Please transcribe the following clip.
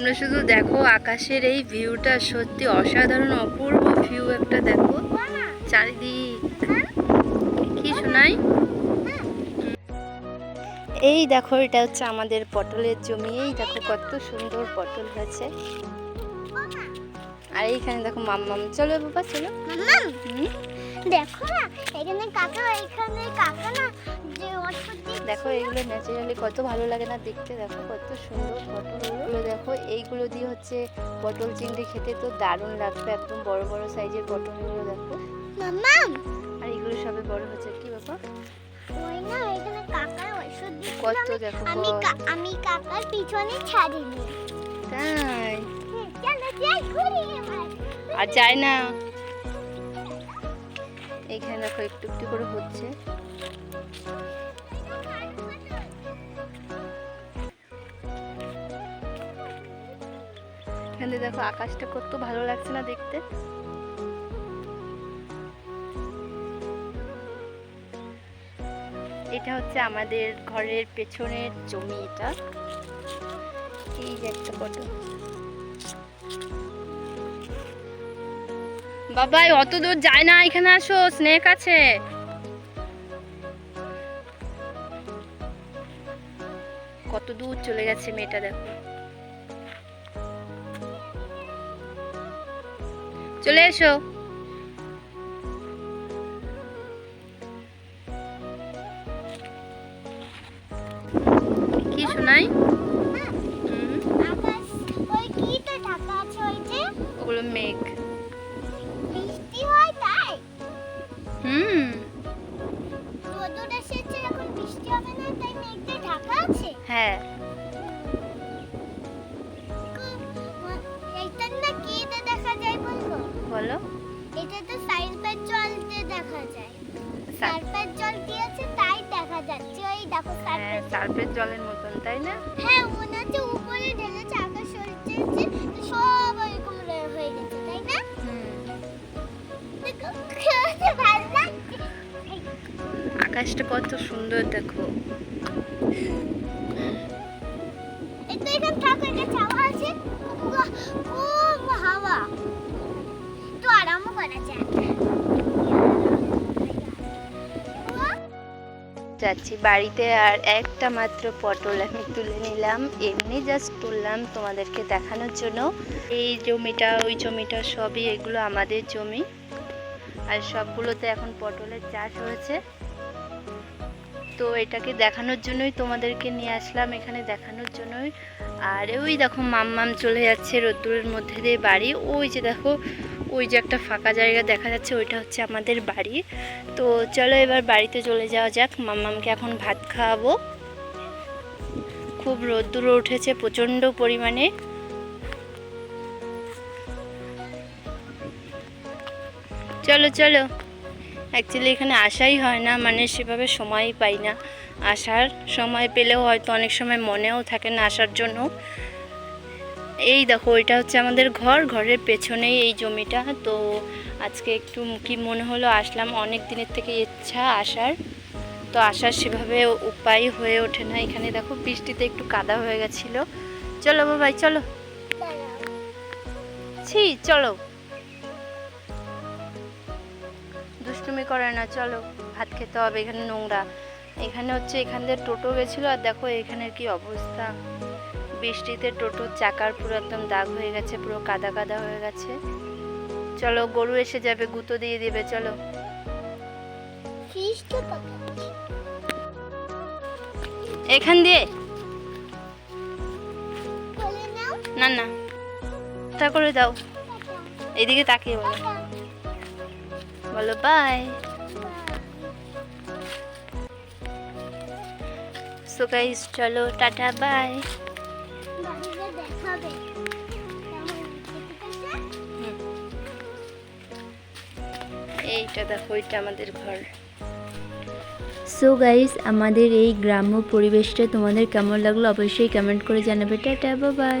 তোমরা শুধু দেখো আকাশের এই ভিউটা সত্যি অসাধারণ অপূর্ব ভিউ একটা দেখো। চারিদিক। কি শোনাই? এই দেখো এটা হচ্ছে আমাদের পটলের জমি। এই দেখো কত সুন্দর পটল হয়েছে। আর এইখানে দেখো মাম্মাম। চলো বাবা চলো। দেখো না এখানে কাকা এখানে কাকা না। দেখো এগুলো ন্যাচারালি কত ভালো লাগে না দেখতে। দেখো কত সুন্দর পটলগুলো। দেখো এইগুলো দিয়ে হচ্ছে পটল চিংড়ি খেতে তো দারুণ লাগবে একদম বড় বড় সাইজের পটলগুলো দেখো। আর এগুলো সবে বড় হচ্ছে কি বাবা এখানে কত দেখো আমি আমি কাকার পিছনে ছাড়িনি। তাই? চলো যাই ঘুরি এবার। আর যায় না। এইখানে দেখো একটু একটু করে হচ্ছে। এখানে দেখো আকাশটা কত ভালো লাগছে না দেখতে। এটা হচ্ছে আমাদের ঘরের পেছনের জমি এটা। এই যে একটা ফটো বাবা অত দূর যায় না, এখানে আসো স্নেক আছে। কত দূর চলে গেছে মেয়েটা দেখো। চলে এসো। কি শোনাই? ওগুলো মেঘ। হুম। এখন বৃষ্টি হবে না, তাই আছে হ্যাঁ। এইটার না কিতে দেখা যায় বলব বলো। এটা তো সাইলপের জলতে দেখা যায় সার- সার্পের জল দিয়েছে তাই দেখা যাচ্ছে ওই দেখো সার্পের সার্ফের জলের মতন তাই না? হ্যাঁ মনে হচ্ছে উপরে ঢেলেছে আকাশ সরছে সব রয়ে- হয়ে গেছে তাই না? আকাশটা কত সুন্দর দেখো। যাচ্ছি বাড়িতে আর একটা মাত্র পটল আমি তুলে নিলাম। এমনি জাস্ট তুললাম তোমাদেরকে দেখানোর জন্য। এই জমিটা, ওই জমিটা সবই এগুলো আমাদের জমি। আর সবগুলোতে এখন পটলের চাষ হয়েছে। তো এটাকে দেখানোর জন্যই তোমাদেরকে নিয়ে আসলাম এখানে দেখানোর জন্যই। আর ওই দেখো মাম্মাম চলে যাচ্ছে রোদ্দুরের মধ্যে দিয়ে বাড়ি। ওই যে দেখো, ওই যে একটা ফাঁকা জায়গা দেখা যাচ্ছে, ওইটা হচ্ছে আমাদের বাড়ি। তো চলো এবার বাড়িতে চলে যাওয়া যাক। মাম্মামকে এখন ভাত খাওয়াবো। খুব রোদ্দুর উঠেছে প্রচণ্ড পরিমাণে। চলো চলো। অ্যাকচুয়ালি এখানে আসাই হয় না। মানে সেভাবে সময়ই পাই না। আসার সময় পেলেও হয়তো অনেক সময় মনেও থাকে না আসার জন্য। এই দেখো, এটা হচ্ছে আমাদের ঘর। ঘরের পেছনেই এই জমিটা। তো আজকে একটু কি মনে হলো, আসলাম। অনেক দিনের থেকে ইচ্ছা আসার। তো আসার সেভাবে উপায় হয়ে ওঠে না। এখানে দেখো, বৃষ্টিতে একটু কাদা হয়ে গেছিল। চলো বাবাই চলো। ছি, চলো। দুষ্টুমি করে না চলো ভাত খেতে হবে এখানে নোংরা। এখানে হচ্ছে এখান দিয়ে টোটো গেছিল আর দেখো এখানের কি অবস্থা। বৃষ্টিতে টোটোর চাকার পুরো একদম দাগ হয়ে গেছে পুরো কাদা কাদা হয়ে গেছে। চলো গরু এসে যাবে গুঁতো দিয়ে দেবে চলো। এখান দিয়ে? না না। করে দাও। এদিকে তাকিয়ে বলো। বলো বাই সো গাইস চলো, টাটা বাই? এইটা দেখো, এটা আমাদের ঘর। সো গাইস আমাদের এই গ্রাম্য পরিবেশটা তোমাদের কেমন লাগল অবশ্যই কমেন্ট করে জানাবে। Tata bye